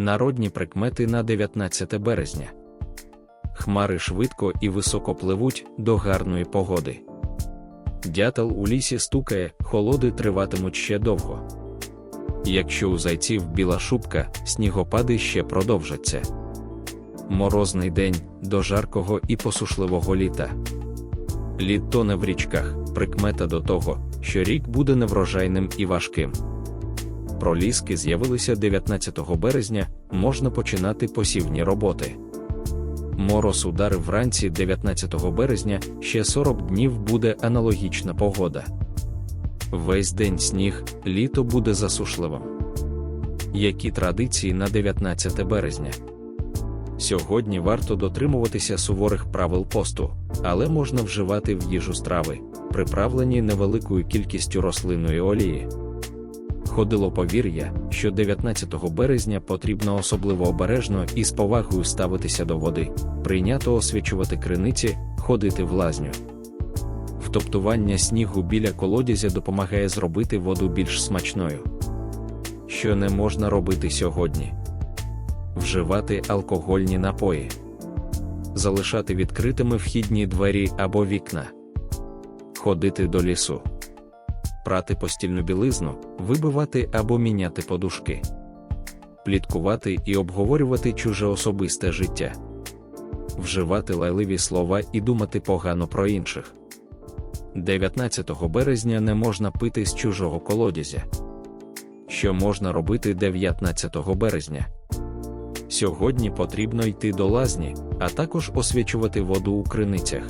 Народні прикмети на 19 березня. Хмари швидко і високо пливуть до гарної погоди. Дятел у лісі стукає, холоди триватимуть ще довго. Якщо у зайців біла шубка, снігопади ще продовжаться. Морозний день до жаркого і посушливого літа. Лід тоне в річках, прикмета до того, що рік буде неврожайним і важким. Проліски з'явилися 19 березня, можна починати посівні роботи. Мороз ударив вранці 19 березня, ще 40 днів буде аналогічна погода. Весь день сніг, літо буде засушливим. Які традиції на 19 березня? Сьогодні варто дотримуватися суворих правил посту, але можна вживати в їжу страви, приправлені невеликою кількістю рослинної олії. Ходило повір'я, що 19 березня потрібно особливо обережно і з повагою ставитися до води, прийнято освячувати криниці, ходити в лазню. Втоптування снігу біля колодязя допомагає зробити воду більш смачною. Що не можна робити сьогодні? Вживати алкогольні напої, залишати відкритими вхідні двері або вікна, ходити до лісу, прати постільну білизну, вибивати або міняти подушки, пліткувати і обговорювати чуже особисте життя, вживати лайливі слова і думати погано про інших. 19 березня не можна пити з чужого колодязя. Що можна робити 19 березня? Сьогодні потрібно йти до лазні, а також освячувати воду у криницях.